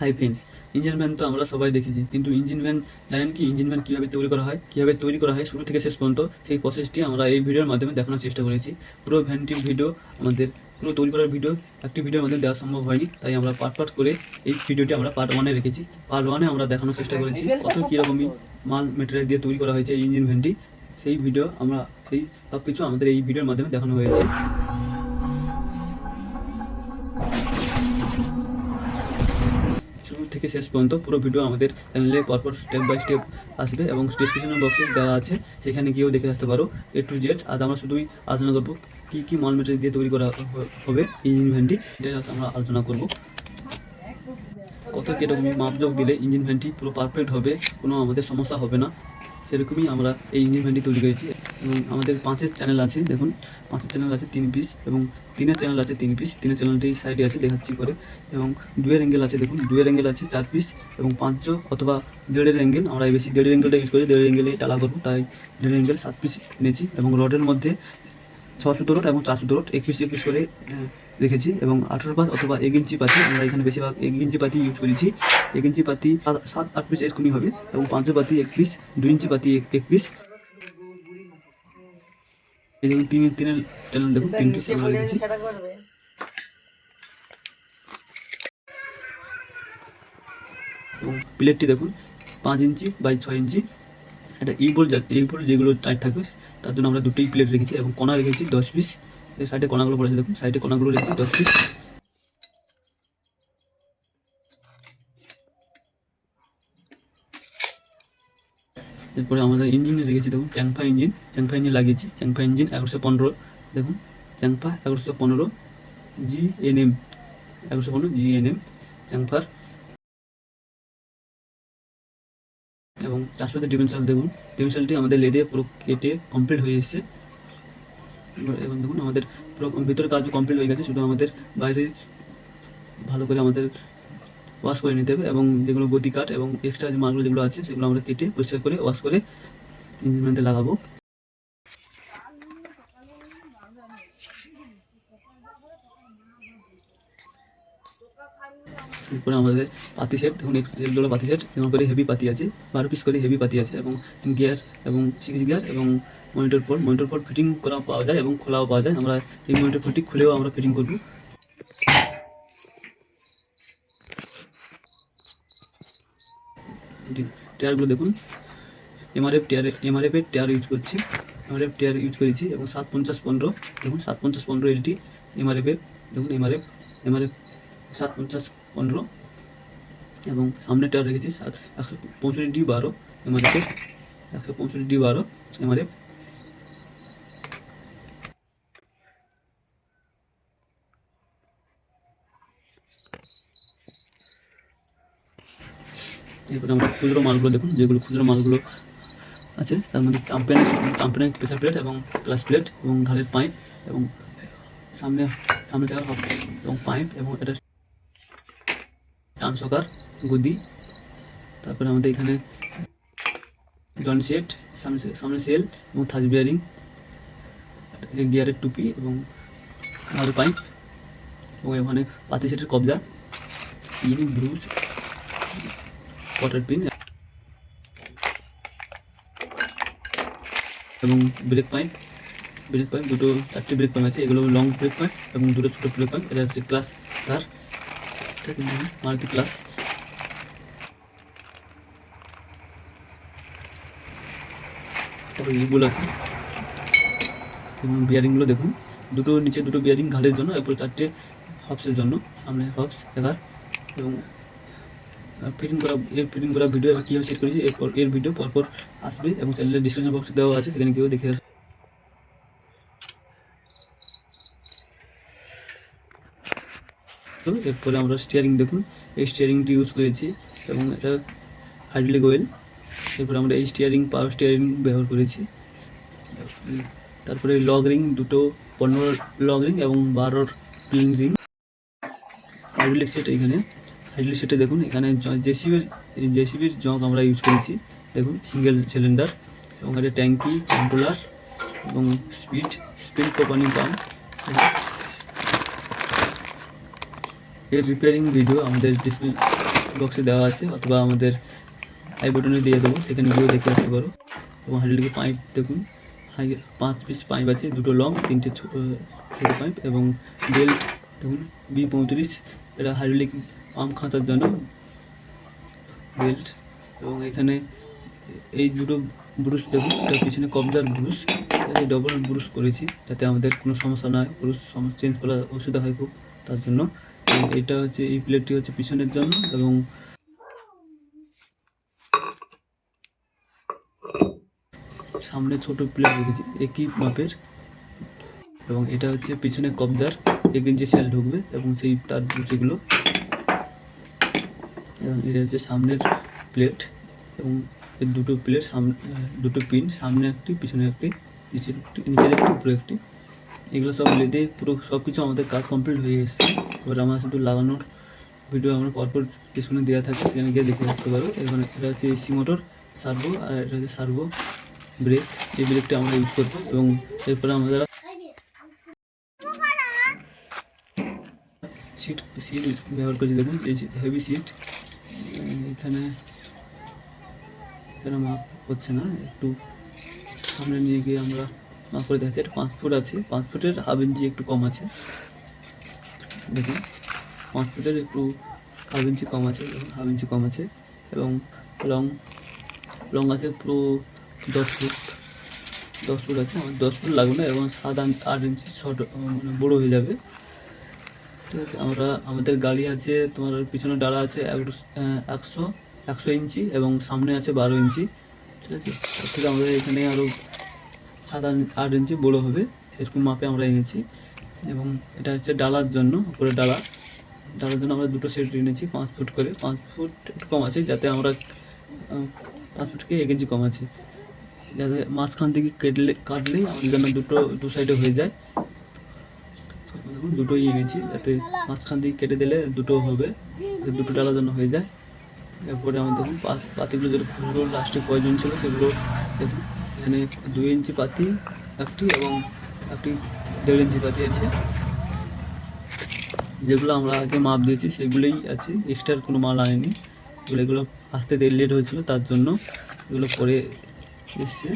Hi friends engine van তো আমরা সবাই দেখেছি। কিন্তু ইঞ্জিন ভ্যান জানেন কি? ইঞ্জিন ভ্যান কীভাবে তৈরি করা হয়? কীভাবে তৈরি করা হয়? শুরু থেকে শেষ পর্যন্ত সেই প্রসেসটি আমরা এই ভিডিওর মাধ্যমে দেখানোর চেষ্টা করেছি। পুরো ভ্যানটির ভিডিও আমাদের, পুরো তৈরি করার ভিডিও একটি ভিডিওর মাধ্যমে দেওয়া সম্ভব হয়নি। তাই আমরা পার্ট পার্ট করে এই ভিডিওটি আমরা পার্ট ওয়ানে রেখেছি। পার্ট ওয়ানে আমরা দেখানোর চেষ্টা করেছি কত কীরকমই মাল মেটেরিয়াল দিয়ে তৈরি করা হয়েছে এই ইঞ্জিন ভ্যানটি সেই ভিডিও আমরা, সেই সব কিছু আমাদের এই ভিডিওর মাধ্যমে দেখানো হয়েছে। থেকে শেষ পর্যন্ত পুরো ভিডিও আমাদের চ্যানেলে পরপর স্টেপ বাই স্টেপ আসবে এবং ডিসক্রিপশন বক্সে দেওয়া আছে, সেখানে গিয়েও দেখে আসতে পারো এ টু জেড আর আমরা শুধুই আলোচনা করব কী কী মাল মেটেরিয়াল দিয়ে তৈরি করা হবে ইঞ্জিন ভ্যানটি এটা আমরা আলোচনা করব। কত কীরকম মাপযোগ দিলে ইঞ্জিন ভ্যানটি পুরো পারফেক্ট হবে, কোনো আমাদের সমস্যা হবে না, সেরকমই আমরা এই ইঞ্জিন ভ্যানটি তৈরি করেছি। এবং আমাদের পাঁচের চ্যানেল আছে, দেখুন। পাঁচের চ্যানেল আছে তিন পিস এবং তিনের চ্যানেল আছে তিন পিস তিনের চ্যানেলটি সাইডে আছে, দেখাচ্ছি করে। এবং দুয়ের অ্যাঙ্গেল আছে, দেখুন। দুয়ের অ্যাঙ্গেল আছে চার পিস এবং পাঁচ অথবা দেড়ের অ্যাঙ্গেল আমরা বেশি দেড়ের অ্যাঙ্গেলটা ইউজ করি, দেড়ের অ্যাঙ্গেলে টালা করব, তাই দেড়ের অ্যাঙ্গেল সাত পিস এনেছি এবং রডের মধ্যে ছশো সুতো এবং চারশো রড এক পিস এক পিস করে রেখেছি এবং আঠেরো পাত অথবা এক ইঞ্চি পাতি আমরা এখানে বেশিরভাগ এক ইঞ্চি পাতি ইউজ করেছি। এক ইঞ্চি পাতি সাত- আট পিস এরকমই হবে এবং পাঁচশো পাতি এক পিস দুই ইঞ্চি পাতি এক পিস দেখুন তিন তিনের চ্যানেল দেখুন তিনটে চ্যানেল রেখেছি। এবং প্লেটটি দেখুন পাঁচ ইঞ্চি বাই ছয় ইঞ্চি। একটা ই যাচ্ছে জাতীয় যেগুলো টাইট থাকবে তার জন্য আমরা দুটোই প্লেট রেখেছি এবং কণা রেখেছি দশ পিস। সাইডে কণাগুলো পড়েছে দেখুন সাইডে কণাগুলো রেখেছি দশ পিস। এরপরে আমাদের ইঞ্জিনে রেখেছি, দেখুন চ্যাংফা ইঞ্জিন চ্যাংফা ইঞ্জিন লাগিয়েছি চ্যাংফা ইঞ্জিন এগারোশো পনেরো, দেখুন চ্যাংফা এগারোশো পনেরো জি এন এম এগারোশো পনেরো জি এন এম চ্যাংফার এবং চারশোতে ডিফেন্সাল দেখুন ডিফেন্সালটি আমাদের লেদে পুরো কেটে কমপ্লিট হয়ে এসেছে। এবং দেখুন, আমাদের পুরো ভিতরে কাজ কমপ্লিট হয়ে গেছে, শুধু আমাদের বাইরে ভালো করে আমাদের ওয়াশ করে নিতে হবে এবং যেগুলো গতি কাঠ এবং এক্সট্রা যে মালগুলো যেগুলো আছে, সেগুলো আমরা কেটে পরিষ্কার করে ওয়াশ করে ইঞ্জিন ভ্যানতে লাগাবো। এরপরে আমাদের পাতি সেট দেখুন এগুলো পাতি সেট যেমন করে হেভি পাতি আছে, বারো পিস করে হেভি পাতি আছে এবং গিয়ার এবং সিক্স গিয়ার এবং মনিটর পর মনিটর পর ফিটিং করা পাওয়া যায় এবং খোলাও পাওয়া যায়। আমরা এই মনিটর পোর্টটি খুলেও আমরা ফিটিং করব। টায়ারগুলো দেখুন। এমআরএফ টায়ার এমআরএফের টায়ার ইউজ করছি। এমআরএফ টায়ার ইউজ করেছি এবং সাত পঞ্চাশ পনেরো। দেখুন, সাত পঞ্চাশ পনেরো এলটি এমআরএফের দেখুন এমআরএফ এমআরএফ সাত পঞ্চাশ পনেরো। এবং সামনে টায়ার রেখেছি সাত, একশো পঁয়ষট্টি ডি বারো এমআরএফের একশো পঁয়ষট্টি ডি বারো এমআরএফ এরপরে আমরা খুচরো মালগুলো দেখুন, যেগুলো খুচরো মালগুলো আছে, তার মধ্যে চাম্পিয়নের চাম্পিয়নের প্রেসার প্লেট এবং ক্লাস প্লেট এবং ঘাড়ের পাইপ এবং সামনে সামনে হক এবং পাইপ এবং এটা টান গদি, তারপরে আমাদের এখানে জন সেট সামনে সামনে সেল এবং থাজ বিয়ারিং গিয়ারের টুপি এবং ঘাড়ের পাইপ এবং এখানে পাতি সেটের কবজা ইন ব্রুজ ওয়াটার পিন এবং ব্রেক পাইপ ব্রেক পাইপ দুটো, চারটে ব্রেক পাইপ আছে, এগুলো লং ব্রেক পাইপ এবং দুটো ছোটো ব্রেক পাইপ এটা হচ্ছে ক্লাস তার ঠিক আছে মারুতি ক্লাস তারপরে ইগুলো আছে। বিয়ারিংগুলো দেখুন, দুটো নিচে দুটো বিয়ারিং ঘাটের জন্য, এরপর চারটে হবসের জন্য, সামনে হবস দেখার এবং ফিটিং করা, এর ফিটিং করা ভিডিও এবার কীভাবে সেট করেছি, এরপর এর ভিডিও পরপর আসবে এবং চ্যানেলের ডিসক্রিপশন বক্সে দেওয়া আছে, সেখানে কেউ দেখে। তো এরপরে আমরা স্টিয়ারিং দেখুন, এই স্টিয়ারিংটি ইউজ করেছি এবং এটা হাইড্রোলিক অয়েল এরপরে আমরা এই স্টিয়ারিং পাওয়ার স্টিয়ারিং ব্যবহার করেছি। তারপরে লগ রিং দুটো পনেরো লগ রিং এবং বারোর প্লিং রিং হাইড্রোলিক সেট এখানে হাইড্রোলিক সেটে দেখুন, এখানে জেসিবির জেসিবির জগ আমরা ইউজ করেছি। দেখুন সিঙ্গেল সিলিন্ডার এবং এটা ট্যাঙ্কি কন্ট্রোলার এবং স্পিড স্পিড কোপানি পাম্পের রিপেয়ারিং ভিডিও আমাদের ডিসপ্লে বক্সে দেওয়া আছে, অথবা আমাদের আই বাটনে দিয়ে দেবো, সেখানে গিয়েও দেখে আসতে পারো। এবং হাইড্রোলিকের পাইপ দেখুন পাঁচ পিস পাইপ আছে, দুটো লং তিনটে ছোটো ছোটো পাইপ এবং বেল্ট দেখুন বি পঁয়ত্রিশ, এটা হাইড্রোলিক পাম্প খাঁচার জন্য বেল্ট এবং এখানে এই দুটো ব্রুশ দেখুন, এটা পিছনে কবজার ব্রুশ যাতে ডবল ব্রুশ করেছি যাতে আমাদের কোনো সমস্যা না হয় ব্রুশ চেঞ্জ করার অসুবিধা হয় খুব তার জন্য। এটা হচ্ছে, এই প্লেটটি হচ্ছে পিছনের জন্য এবং সামনে ছোট প্লেট রেখেছি, একই মাপের। এবং এটা হচ্ছে পিছনে কবজার এক ইঞ্চি সেল ঢুকবে এবং সেই তার যেগুলো এবং এটা হচ্ছে সামনের প্লেট এবং দুটো প্লেট সামনে দুটো পিন সামনে একটি, পিছনে একটি, নিচের নিচের একটি, উপরে একটি। এগুলো সব লেদে পুরো সব কিছু আমাদের কাজ কমপ্লিট হয়ে এসেছে। এবার আমরা শুধু লাগানোর ভিডিও আমরা পরপর পিছনে দেওয়া থাকে সেখানে গিয়ে দেখে আসতে পারো। এখানে এটা হচ্ছে এসি মোটর সার্ভো আর এটা হচ্ছে সার্ভো ব্রেক এই ব্রেকটা আমরা ইউজ করব এবং এরপরে আমরা সিট সিট ব্যবহার করছি, দেখুন হেভি সিট এখানে এখানে মাপ হচ্ছে না, একটু সামনে নিয়ে গিয়ে আমরা মাপ করে দেখাচ্ছি। এটা পাঁচ ফুট আছে, পাঁচ ফুটের হাফ ইঞ্চি একটু কম আছে। দেখুন, পাঁচ ফুটের একটু হাফ ইঞ্চি কম আছে হাফ ইঞ্চি কম আছে এবং লং লং আছে পুরো দশ ফুট দশ ফুট আছে, আমার দশ ফুট লাগবে না এবং সাত আট- ইঞ্চি ছোট মানে বড়ো হয়ে যাবে। ঠিক আছে, আমরা, আমাদের গাড়ি আছে, তোমার পিছনে ডালা আছে একশো একশো ইঞ্চি এবং সামনে আছে বারো ইঞ্চি, ঠিক আছে? তার থেকে আমাদের এখানে আরও সাত আট- ইঞ্চি বড়ো হবে, সেরকম মাপে আমরা এনেছি। এবং এটা হচ্ছে ডালার জন্য উপরে ডালা। ডালার জন্য আমরা দুটো সেট এনেছি, পাঁচ ফুট করে। পাঁচ ফুট কম আছে, যাতে আমরা পাঁচ ফুট থেকে এক ইঞ্চি কম আছে। যাতে মাঝখান থেকে কেটলে, কাটলেই আমাদের জন্য দুটো দু সাইডে হয়ে যায়। দুটোই এনেছি। যাতে মাঝখান দিয়ে কেটে দিলে দুটো হবে। দুটো ডালা জন্য হয়ে যায়। এরপরে পা- পাতিগুলো যেগুলো লাস্টে প্রয়োজন ছিল সেগুলো এখানে দুই ইঞ্চি পাতি একটি এবং একটি দেড় ইঞ্চি পাতি আছে। যেগুলো আমরা আগে মাপ দিয়েছি, সেগুলোই আছে। এক্সট্রা কোনো মাল আনেনি। এগুলো আসতে দেরি লেট হয়েছিল, তার জন্য এগুলো পরে এসছে।